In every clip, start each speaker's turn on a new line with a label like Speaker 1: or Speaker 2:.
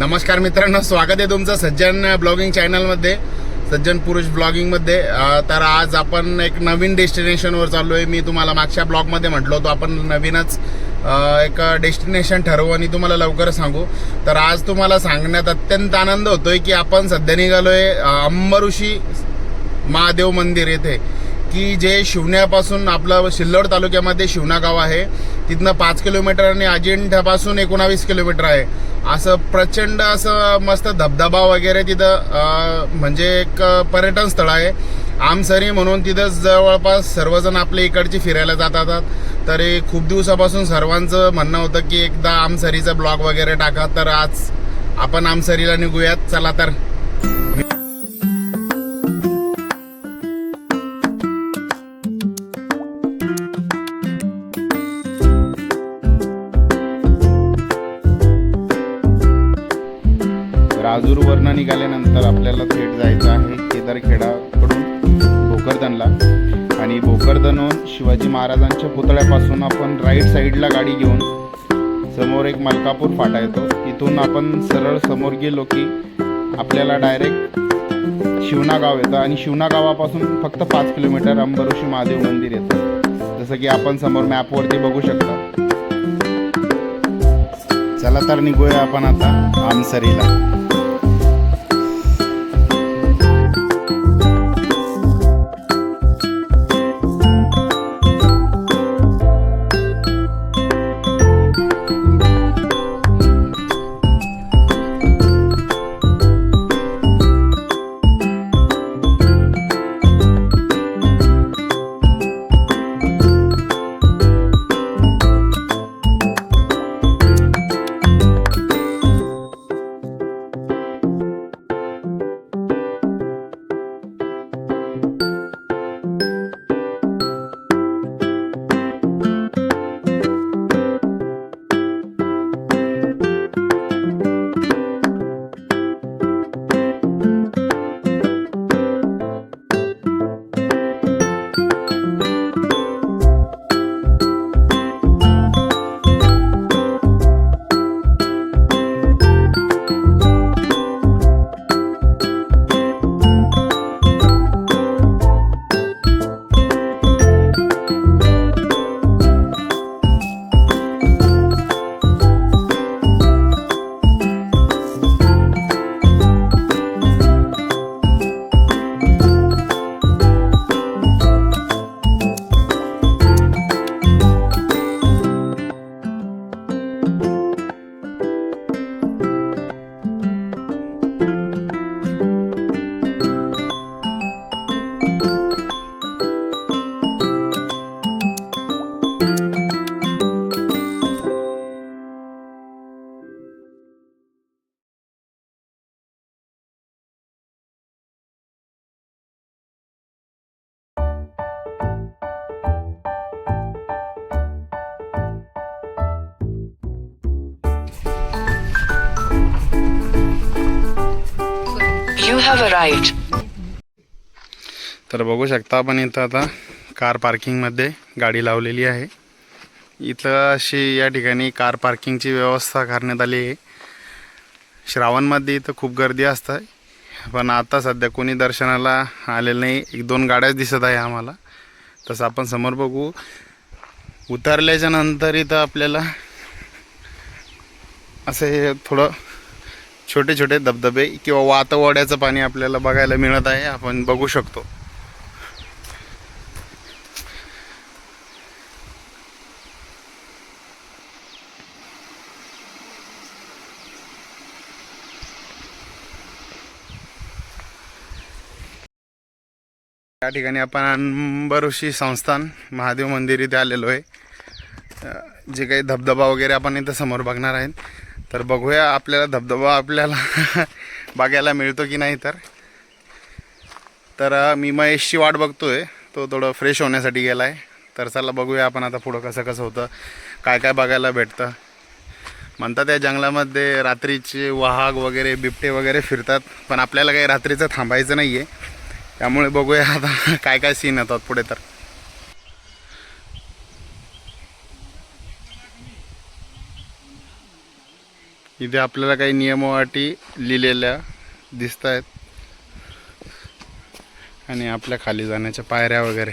Speaker 1: नमस्कार मित्रांनो स्वागत आहे तुमचं सज्जन ब्लॉगिंग चॅनलमध्ये सज्जन पुरुष ब्लॉगिंगमध्ये तर आज आपण एक नवीन डेस्टिनेशनवर चाललो आहे मी तुम्हाला मागच्या ब्लॉगमध्ये म्हटलं होतो आपण नवीनच एक डेस्टिनेशन ठरवू आणि तुम्हाला लवकर सांगू. तर आज तुम्हाला सांगण्यात अत्यंत आनंद होतोय की आपण सध्या निघालो आहे अंबऋषी महादेव मंदिर येथे. की जे शिवण्यापासून आपलं सिल्लोड तालुक्यामध्ये शिवना गाव आहे तिथनं पाच किलोमीटर आणि अजिंठ्यापासून एकोणावीस किलोमीटर आहे. असं प्रचंड असं मस्त धबधबा वगैरे तिथं म्हणजे एक पर्यटन स्थळ आहे. आमसरी म्हणून तिथं जवळपास सर्वजण आपले इकडची फिरायला जातात. तरी खूप दिवसापासून सर्वांचं म्हणणं होतं की एकदा आमसरीचा ब्लॉग वगैरे टाका. तर आज आपण आमसरीला निघूयात. चला तर. निघाल्यानंतर आपल्याला थेट जायचं आहे केदारखेडाकडून भोकरदनला. आणि भोकरदनहून शिवाजी महाराजांच्या पुतळ्यापासून आपण राईट साईडला गाडी घेऊन समोर एक मलकापूर फाटा येतो. तिथून आपण सरळ समोर गेलो की आपल्याला डायरेक्ट शिवना गाव येतं. आणि शिवना गावापासून फक्त पाच किलोमीटर अंबऋषी महादेव मंदिर येतं. जसं की आपण समोर मॅपवरती बघू शकता. चला तर निघूया आपण आता आमसरीला.
Speaker 2: You
Speaker 1: तर बघू शकता आपण इथं आता कार पार्किंगमध्ये गाडी लावलेली आहे. इथं अशी या ठिकाणी कार पार्किंगची व्यवस्था करण्यात आली आहे. श्रावणमध्ये इथं खूप गर्दी असतं पण आता सध्या कोणी दर्शनाला आलेलं नाही. एक दोन गाड्याच दिसत आहे आम्हाला. तसं आपण समोर बघू. उतरल्याच्या नंतर इथं आपल्याला असे थोडं छोटे छोटे धबधबे किंवा वातवड्याचं पाणी आपल्याला बघायला मिळत आहे आपण बघू शकतो. या ठिकाणी आपण अंबऋषी संस्थान महादेव मंदिर इथे आलेलो आहे. जे काही धबधबा वगैरे आपण इथं समोर बघणार आहेत. तर बघूया आपल्याला धबधबा आपल्याला बघायला मिळतो की नाही तर. तर मी महेशची वाट बघतोय. तो थोडं फ्रेश होण्यासाठी गेला आहे तर चला बघूया आपण आता पुढं कसं कसं होतं. काय काय बघायला भेटतं. म्हणतात या जंगलामध्ये रात्रीचे वाघ वगैरे बिबटे वगैरे फिरतात. पण आपल्याला काही रात्रीचं थांबायचं नाही आहे त्यामुळे बघूया आता काय काय सीन येतात पुढे तर. इथे आपल्याला काही नियमावाटी अटी लिहिलेल्या दिसत आहेत आणि आपल्या खाली जाण्याच्या पायऱ्या वगैरे.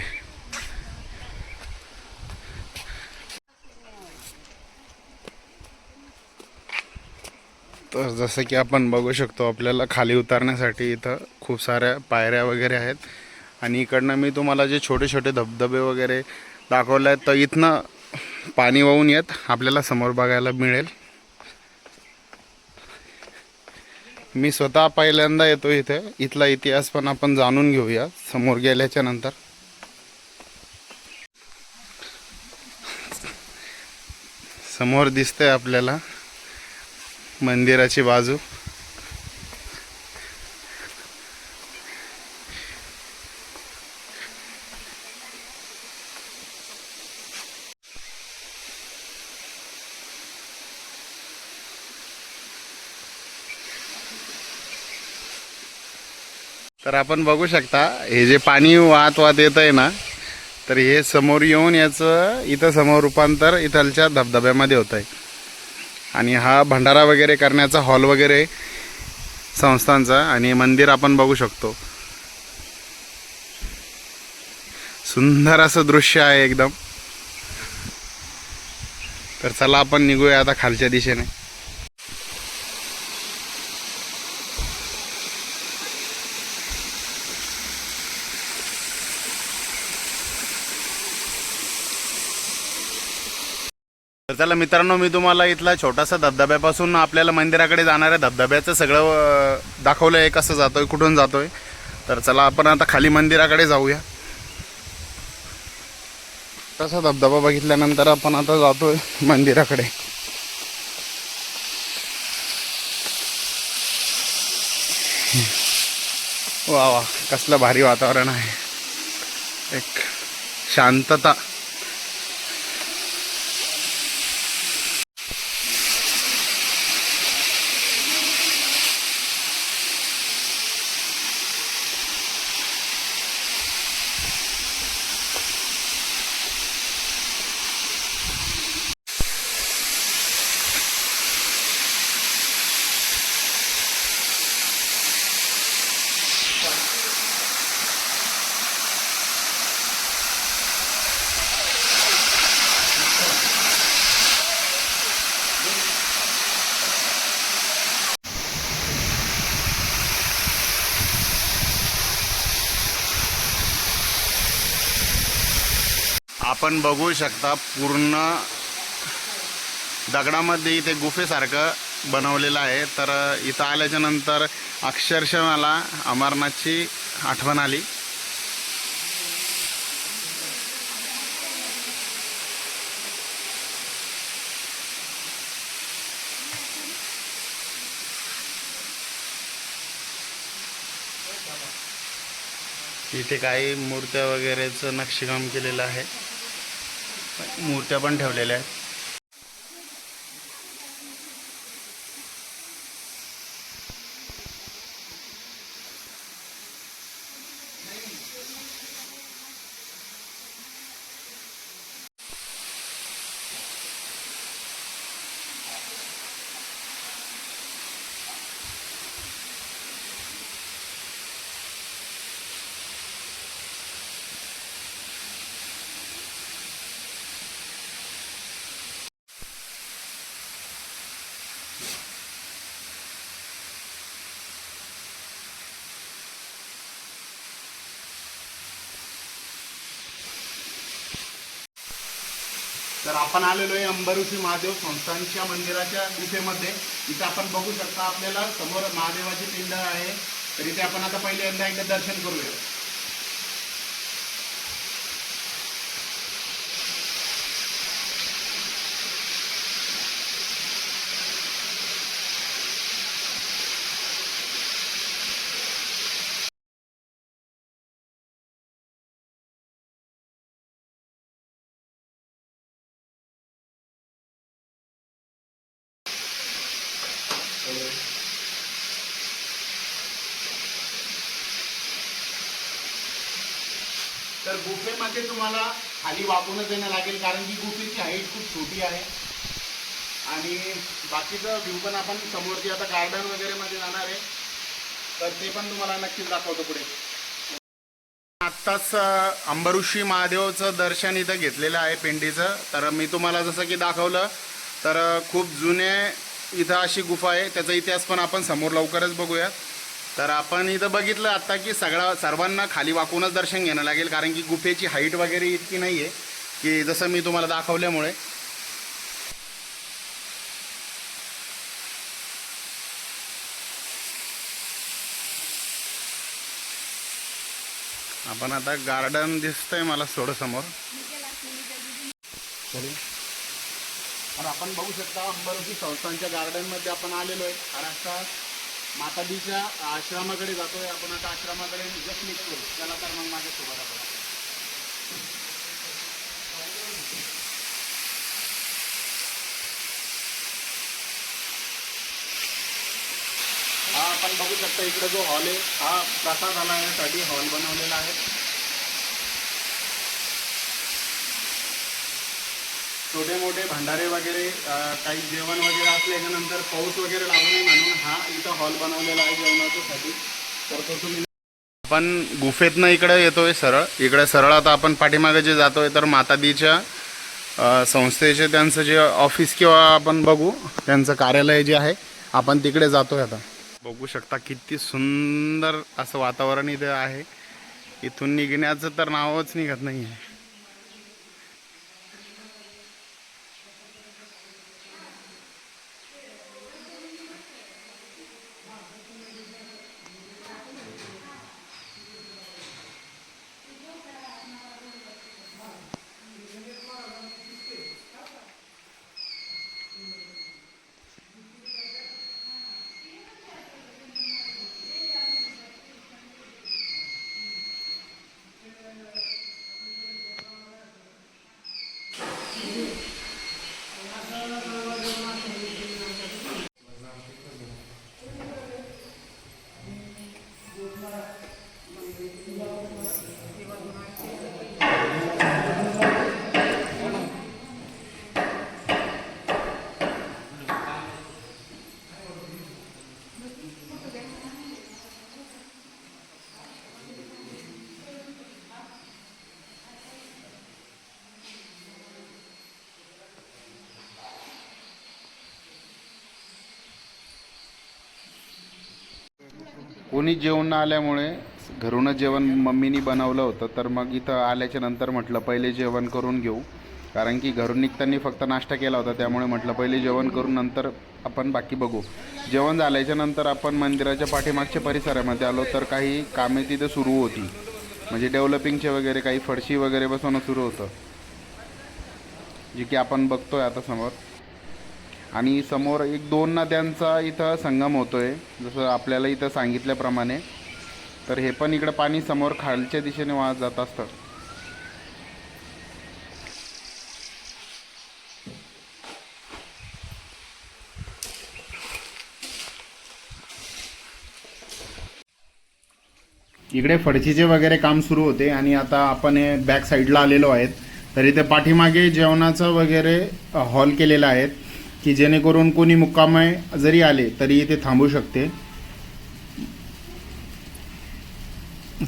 Speaker 1: तर जसं की आपण बघू शकतो आपल्याला खाली उतरण्यासाठी इथं खूप साऱ्या पायऱ्या वगैरे आहेत. आणि इकडनं मी तुम्हाला जे छोटे छोटे धबधबे वगैरे दाखवले आहेत तर इथनं पाणी वाहून येत आपल्याला समोर बघायला मिळेल. मी स्वतः पहिल्यांदा येतो इथे. इथला इतिहास पण आपण जाणून घेऊया समोर गेल्याच्यानंतर. समोर दिसतंय आपल्याला मंदिराची बाजू. तर आपण बघू शकता हे जे पाणी वाहत वाहत येत आहे ना तर हे समोर येऊन याचं इथं समोर रूपांतर इथलच्या धबधब्यामध्ये होत आहे आणि हा भंडारा वगैरे करण्याचा हॉल वगैरे संस्थांचा आणि मंदिर आपण बघू शकतो. सुंदर असं दृश्य आहे एकदम. तर चला आपण निघूया आता खालच्या दिशेने. तर चला मित्रांनो मी तुम्हाला इथला छोटासा धबधब्यापासून आपल्याला मंदिराकडे जाणाऱ्या धबधब्याचं सगळं दाखवलं आहे कसं जातोय कुठून जातोय. तर चला आपण आता खाली मंदिराकडे जाऊया. तसा धबधबा बघितल्यानंतर आपण आता जातोय मंदिराकडे. वा वा कसलं भारी वातावरण आहे. एक शांतता. आपण बघू शकता पूर्ण दगडामध्ये इथे गुफेसारखं बनवलेलं आहे. तर इथं आल्याच्यानंतर अक्षरशः मला अमरनाथची आठवण आली. इथे काही मूर्त्या वगैरेचं नक्षीकाम केलेलं आहे. मूर्त्या पण ठेवलेल्या आहेत. तर आपण आलेलो आहे अंबरुषी महादेव संस्थानच्या मंदिराच्या गुफेमध्ये इथे आपण बघू शकता आपल्याला समोर महादेवाची पिंड आहे. तर इथे आपण आता पहिल्यांदा एकदा दर्शन करूया तर ते तुम्हाला खाली वापरूनच येणं लागेल कारण की गुफेची हाईट खूप छोटी आहे. आणि बाकीचं व्ह्यू पण आपण समोरची आता गार्डन वगैरेमध्ये जाणार आहे. तर ते पण तुम्हाला नक्कीच दाखवतो पुढे. आत्ताच अ, अंबऋषी महादेवचं दर्शन इथं घेतलेलं आहे पिंडीचं. तर मी तुम्हाला जसं की दाखवलं तर खूप जुने इथं अशी गुफा आहे. त्याचा इतिहास पण आपण समोर लवकरच बघूयात. तर आपण इथं बघितलं आत्ता की सगळा सर्वांना खाली वाकूनच दर्शन घेणं लागेल कारण की गुफेची हाईट वगैरे इतकी नाही आहे की जसं मी तुम्हाला दाखवल्यामुळे. आपण आता गार्डन दिसतंय मला थोडं समोर आपण बघू शकता अंबरची संस्थांच्या गार्डनमध्ये आपण आलेलो आहे. आणि माताजीच्या आश्रमाकडे जातोय. आपण आता आश्रमाकडे जस्ट निघतो त्याला तर मग माझ्यासोबत आपण हा आपण बघू शकता इकडे जो हॉल आहे हा प्रसाद आणायसाठी हॉल बनवलेला आहे. मोठे भांडारे वगैरे काही जेवण वगैरे असल्याच्यानंतर पाऊस वगैरे लागू नये म्हणून हा इथं हॉल बनवलेला आहे जेवणाच्यासाठी तर तो तुम्ही आपण गुफेतनं इकडे येतोय सरळ. इकडे सरळ आता आपण पाठीमागे जे जातोय तर मातादीच्या संस्थेचे त्यांचं जे ऑफिस किंवा आपण बघू त्यांचं कार्यालय जे आहे आपण तिकडे जातोय आता. बघू शकता किती सुंदर असं वातावरण इथे आहे. इथून निघण्याचं तर नावच निघत नाही आहे कोणी जेवण न आल्यामुळे घरूनच जेवण मम्मीनी बनवलं होतं तर मग इथं आल्याच्यानंतर म्हटलं पहिले जेवण करून घेऊ. कारण की घरून निघताना फक्त नाश्ता केला होता त्यामुळे म्हटलं पहिले जेवण करून नंतर आपण बाकी बघू. जेवण झाल्याच्यानंतर आपण मंदिराच्या पाठीमागच्या परिसरामध्ये आलो तर काही कामे तिथे सुरू होती. म्हणजे डेव्हलपिंगचे वगैरे काही फरशी वगैरे बसवणं सुरू होतं. जे की आपण बघतोय आता समोर. आणि समोर एक दोन नद्यांचा इथं संगम होतोय जसं आपल्याला इथं सांगितल्याप्रमाणे. तर हे पण इकडं पाणी समोर खालच्या दिशेने वाहत जात असतं. इकडे फडशीचे वगैरे काम सुरू होते आणि आता आपण हे बॅक साईडला आलेलो आहेत. तर इथे पाठीमागे जेवणाचं वगैरे हॉल केलेलं आहे की जेणेकरून कोणी मुक्कामय जरी आले तरी इथे थांबू शकते.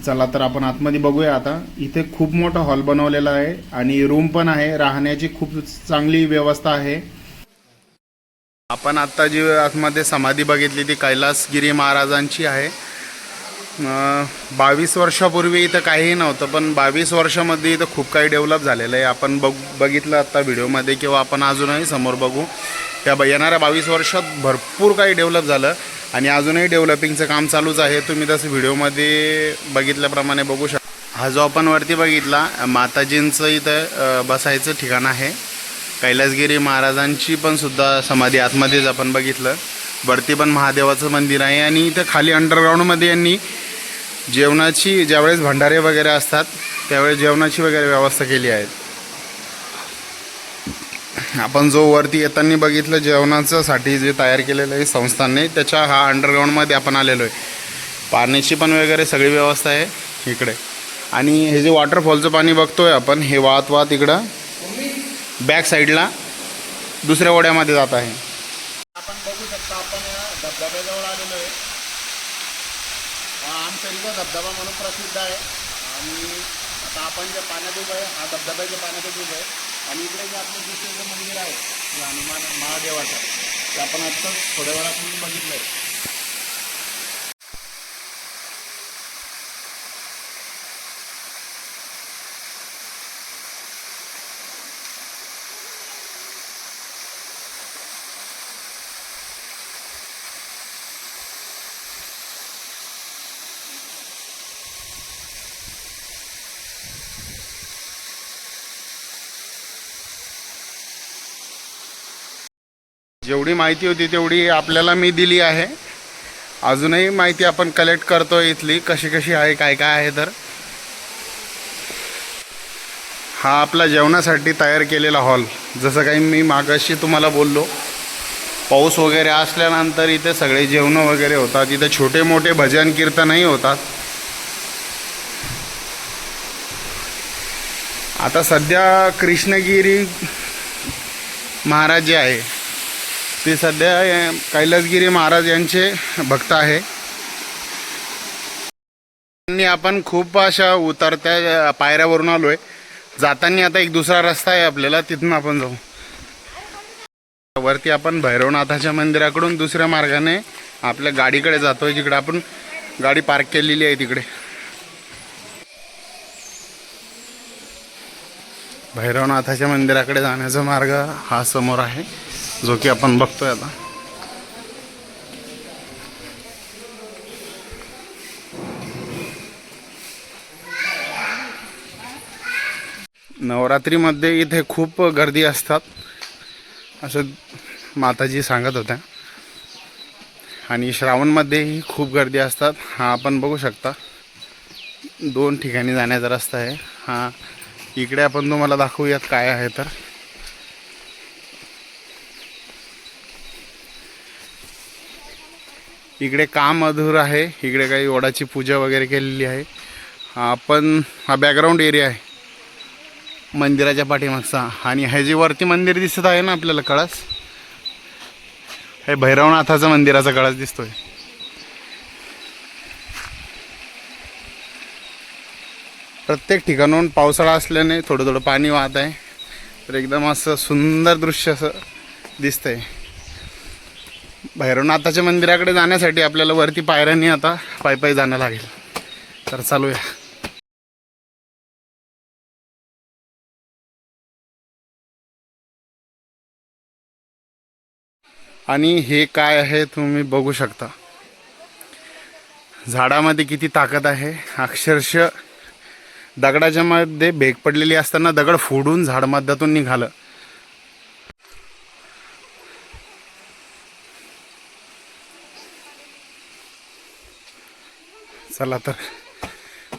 Speaker 1: चला तर आपण आतमध्ये बघूया आता. इथे खूप मोठा हॉल बनवलेला आहे आणि रूम पण आहे. राहण्याची खूप चांगली व्यवस्था आहे. आपण आता जी आतमध्ये समाधी बघितली ती कैलासगिरी महाराजांची आहे. बावीस वर्षापूर्वी इथं काहीही नव्हतं पण बावीस वर्षामध्ये इथं खूप काही डेव्हलप झालेलं आहे. आपण बघ बघितलं आत्ता व्हिडिओमध्ये किंवा आपण अजूनही समोर बघू. त्या ब- येणाऱ्या बावीस वर्षात भरपूर काही डेव्हलप झालं आणि अजूनही डेव्हलपिंगचं काम चालूच आहे. तुम्ही तसं व्हिडिओमध्ये बघितल्याप्रमाणे बघू शकता हा जो आपण वरती बघितला माताजींचं इथं बसायचं ठिकाण आहे. कैलासगिरी महाराजांची पण सुद्धा समाधी आतमध्येच आपण बघितलं. वरती पण महादेवाचं मंदिर आहे आणि इथं खाली अंडरग्राऊंडमध्ये यांनी जेवणाची ज्यावेळेस भंडारे वगैरे असतात त्यावेळेस जेवणाची वगैरे व्यवस्था केली आहे. आपण जो वरती येताना बघितलं जेवणाचं जे तयार केलेलं आहे संस्थांनी त्याच्या हा अंडरग्राऊंडमध्ये आपण आलेलो आहे. पाण्याची पण वगैरे सगळी व्यवस्था आहे इकडे. आणि हे जे वॉटरफॉलचं पाणी बघतोय आपण हे वाहत वाहत इकडं बॅक साईडला दुसऱ्या ओढ्यामध्ये जात आहे. आपण बघू शकता आपण धबधब्याजवळ आलेलो आहे. हा इथं धबधबा म्हणून प्रसिद्ध आहे. आणि आता आपण जे पाण्यात उभं आहे हा धबधब्याच्या पाण्यात उभं आहे. आणि इकडे जे आपलं दुसरं मंदिर आहे जे हनुमान महादेवाचं ते आपण आत्ताच थोड्या वेळापूर्वी बघितलं आहे जेवढी माहिती होती तेवढी आपल्याला मी दिली आहे. अजूनही माहिती आपण कलेक्ट करतो इथली कशी कशी आहे काय काय आहे तर. हा आपला जेवणासाठी तयार केलेला हॉल जसं काही मी मागाशी तुम्हाला बोललो पाऊस वगैरे असल्यानंतर इथे सगळे जेवणं वगैरे होतात. इथे छोटे मोठे भजन कीर्तनही होतात. आता सध्या कृष्णगिरी महाराज जे आहे ते सध्या कैलासगिरी महाराज यांचे भक्त आहे. त्यांनी आपण खूप अशा उतरत्या पायऱ्यावरून पायऱ्यावरून आलोय. जाताना आता एक दुसरा रस्ता आहे आपल्याला तिथून आपण जाऊ. वरती आपण भैरवनाथाच्या मंदिराकडून दुसऱ्या मार्गाने आपल्या गाडीकडे जातोय जिकडे आपण गाडी पार्क केलेली आहे तिकडे. भैरवनाथाच्या मंदिराकडे जाण्याचा मार्ग हा समोर आहे. जो की आपण बघतोय आता. नवरात्रीमध्ये इथे खूप गर्दी असतात असं माताजी सांगत होत्या. आणि श्रावणमध्येही खूप गर्दी असतात. हा आपण बघू शकता. दोन ठिकाणी जाण्याचा रस्ता आहे. हा इकडे आपण तुम्हाला दाखवूयात काय आहे तर. इकडे काम अधूर आहे. इकडे काही ओढाची पूजा वगैरे केलेली आहे. हा आपण हा बॅकग्राऊंड एरिया आहे. मंदिराच्या पाठीमागचा. आणि हे जे वरती मंदिर दिसत आहे ना आपल्याला कळस? हे भैरवनाथाचं मंदिराचा कळस दिसतोय. प्रत्येक ठिकाणून पावसाळा असल्याने थोडं थोडं पाणी वाहत आहे. तर एकदम असं सुंदर दृश्य असं दिसतंय. भैरवनाथाच्या मंदिराकडे जाण्यासाठी आपल्याला वरती पायऱ्यांनी आता पायी पायी जाणं लागेल. तर चालूया. आणि हे काय आहे तुम्ही बघू शकता. झाडामध्ये किती ताकद आहे. अक्षरशः दगडाच्या मध्ये भेग पडलेली असताना दगड फोडून झाड मध्यातून निघालं. चला तर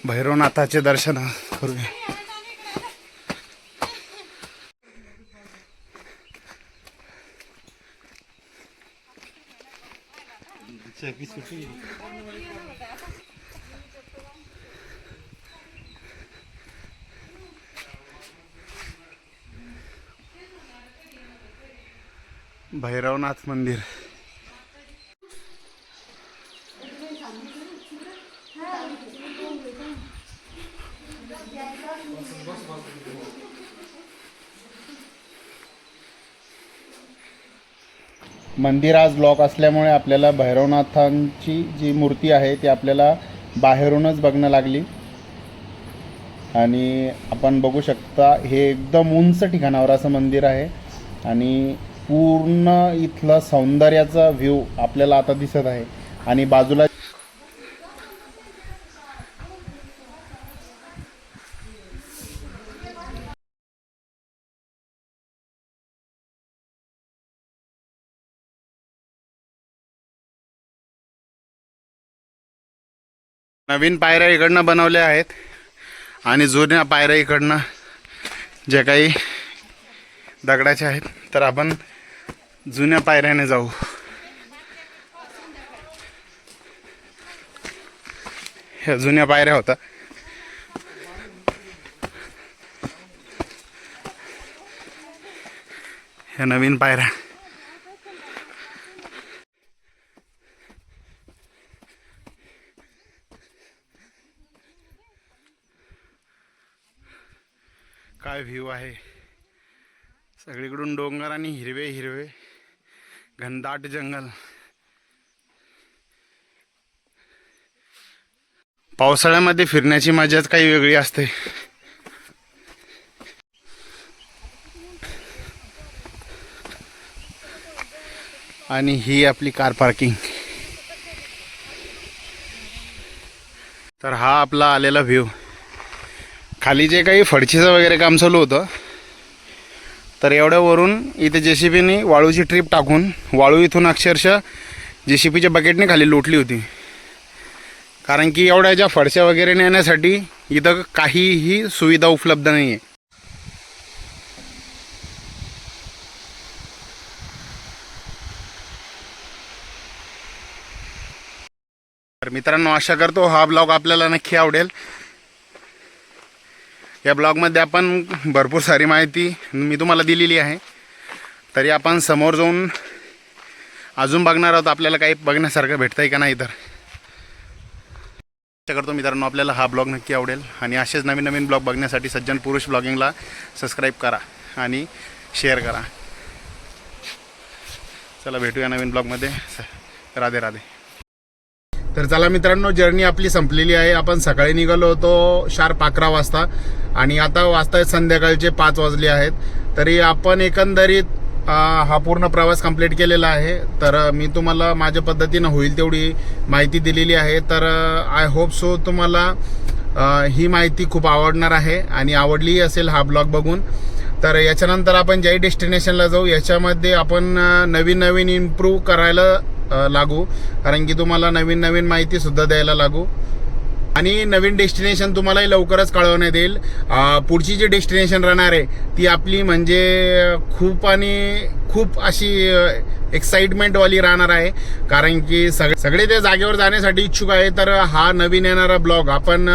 Speaker 1: भैरवनाथाचे दर्शन करूया. भैरवनाथ मंदिर. मंदिर आज लॉक असल्यामुळे आपल्याला भैरवनाथांची जी मूर्ती आहे ती आपल्याला बाहेरूनच बघणं लागली. आणि आपण बघू शकता हे एकदम उंच ठिकाणावर असं मंदिर आहे. आणि पूर्ण इथलं सौंदर्याचा व्ह्यू आपल्याला आता दिसत आहे. आणि बाजूला नवीन पायऱ्या इकडनं बनवल्या आहेत. आणि जुन्या पायऱ्या इकडनं जे काही दगडाच्या आहेत. तर आपण जुन्या पायऱ्याने जाऊ. ह्या जुन्या पायऱ्या होता. ह्या नवीन पायऱ्या. काय व्ह्यू आहे? सगळीकडून डोंगर आणि हिरवे हिरवे घनदाट जंगल. पावसाळ्यामध्ये फिरण्याची मजाच काही वेगळी असते. आणि ही आपली कार पार्किंग तर हा आपला आलेला व्ह्यू खाली जे काही फडशीचं वगैरे काम चालू होतं तर एवढ्यावरून इथे जे सी बीने वाळूची ट्रीप टाकून वाळू इथून अक्षरशः जे सी बीच्या बकेटने खाली लोटली होती. कारण की एवढ्या ज्या फडशा वगैरे नेण्यासाठी इथं काहीही सुविधा उपलब्ध नाही आहे तर मित्रांनो आशा करतो हा ब्लॉग आपल्याला नक्की आवडेल. या ब्लॉगमध्ये आपण भरपूर सारी माहिती मी तुम्हाला दिलेली आहे. तरी आपण समोर जाऊन अजून बघणार आहोत आपल्याला काही बघण्यासारखं भेटतंय का नाही तर. करतो मित्रांनो आपल्याला हा ब्लॉग नक्की आवडेल. आणि असेच नवीन नवीन ब्लॉग बघण्यासाठी सज्जन पुरुष ब्लॉगिंगला सबस्क्राईब करा आणि शेअर करा. चला भेटूया नवीन ब्लॉगमध्ये. राधे राधे. तर चला मित्रांनो जर्नी आपली संपलेली आहे. आपण सकाळी निघालो होतो शार्प अकरा वाजता. आणि आता वाजता संध्याकाळचे पाच वाजले आहेत. तरी आपण एकंदरीत हा पूर्ण प्रवास कंप्लीट केलेला आहे. तर मी तुम्हाला माझ्या पद्धतीनं होईल तेवढी माहिती दिलेली आहे. तर आय होप सो तुम्हाला ही माहिती खूप आवडणार आहे आणि आवडलीही असेल हा ब्लॉग बघून तर याच्यानंतर आपण ज्याही डेस्टिनेशनला जाऊ याच्यामध्ये आपण नवीन नवीन इम्प्रूव्ह करायला लागू. कारण की तुम्हाला नवीन नवीन माहितीसुद्धा द्यायला लागू. आणि नवीन डेस्टिनेशन तुम्हालाही लवकरच कळवण्यात येईल. पुढची जी डेस्टिनेशन राहणार आहे ती आपली म्हणजे खूप आणि खूप अशी एक्साइटमेंटवाली राहणार आहे. कारण की सग सगळे त्या जागेवर जाण्यासाठी इच्छुक आहे तर हा नवीन येणारा ब्लॉग आपण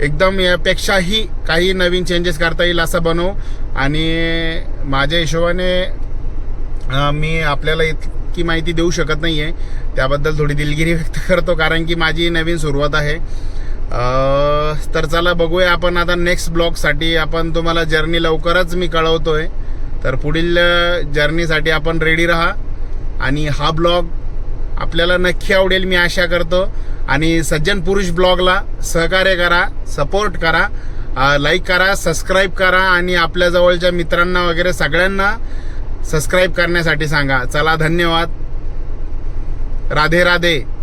Speaker 1: एकदम यापेक्षाही काही नवीन चेंजेस करता येईल असं बनवू. आणि माझ्या हिशोबाने मी आपल्याला इतकी माहिती देऊ शकत नाही आहे त्याबद्दल थोडी दिलगिरी व्यक्त करतो कारण की माझी नवीन सुरुवात आहे. तर चला बघूया आपण आता नेक्स्ट ब्लॉगसाठी आपण तुम्हाला जर्नी लवकरच मी कळवतो आहे तर पुढील जर्नीसाठी आपण रेडी राहा. आणि हा ब्लॉग आपल्याला नक्की आवडेल मी आशा करतो. आणि सज्जन पुरुष ब्लॉगला सहकार्य करा सपोर्ट करा. लाईक करा सबस्क्राईब करा. आणि आपल्या जवळच्या मित्रांना वगैरे सगळ्यांना सबस्क्राईब करण्यासाठी सांगा. चला धन्यवाद. राधे राधे.